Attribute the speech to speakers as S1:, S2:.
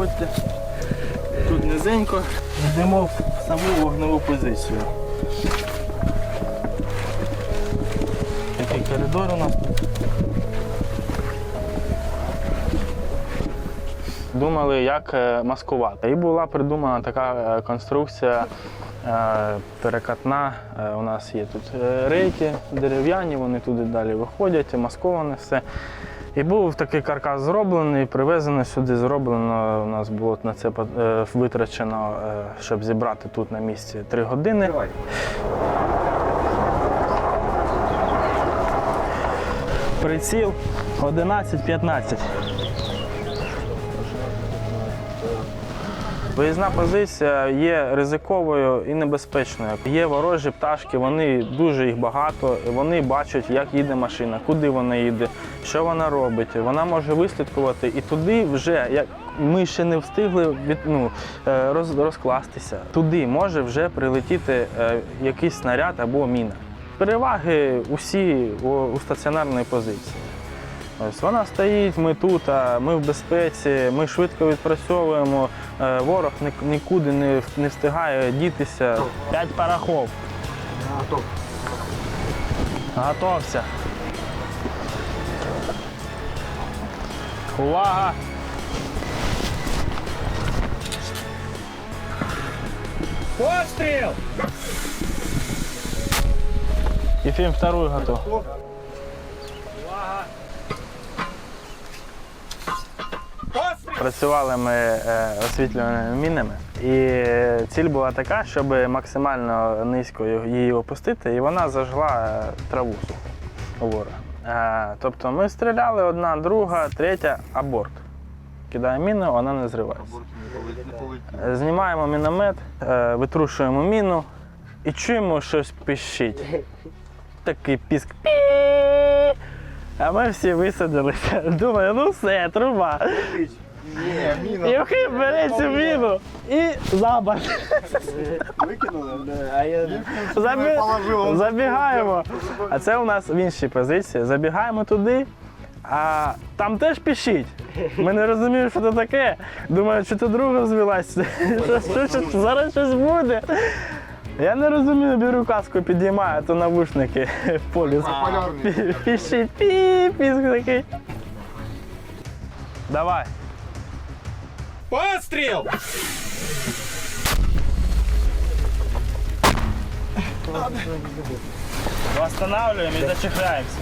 S1: Заходьте. Тут низенько. Йдемо в саму вогневу позицію. Такий коридор у нас тут. Думали, як е, маскувати. І була придумана така е, конструкція е, перекатна. У нас є тут рейки дерев'яні, вони туди далі виходять, масковане все. І був такий каркас зроблений, привезено сюди, зроблено. У нас було на це е, витрачено, е, щоб зібрати тут на місці три години. Приціл 11-15. Виїзна позиція є ризиковою і небезпечною. Є ворожі пташки, вони дуже їх багато. Вони бачать, як їде машина, куди вона їде, що вона робить. Вона може вислідкувати і туди вже як. Ми ще не встигли від, ну, е, роз, розкластися. Туди може вже прилетіти е, якийсь снаряд або міна. Переваги усі у, стаціонарної позиції. Ось вона стоїть, ми тут, ми в безпеці, ми швидко відпрацьовуємо, е, ворог нікуди не, встигає дітися. П'ять парахов.
S2: Готов.
S1: Готовся. Увага!
S2: Постріл!
S1: Ефим второй готов. Працювали ми е, освітлюваними мінами, і е, ціль була така, щоб максимально низько її опустити, і вона зажгла е, траву суху ворога. Тобто ми стріляли одна, друга, третя, аборт. Кидає міну, вона не зривається. Знімаємо міномет, витрушуємо міну і чуємо щось пищить. Такий піск. А ми всі висадилися. Думаю, ну все, труба.
S2: Ні, міна.
S1: Бере цю міну і за
S2: Викинули, а я
S1: Забі...
S2: положив.
S1: Забігаємо. А це у нас в іншій позиції. Забігаємо туди, а там теж пішіть. Ми не розуміємо, що це таке. Думаю, що ти друга звелась. Що, що, що, зараз щось буде. Я не розумію, беру каску, підіймаю, а то навушники в полі.
S2: Полярний.
S1: Пі- Пішіть, пі, піск такий. Давай.
S2: Постріл!
S1: Восстанавливаем и зачехляемся.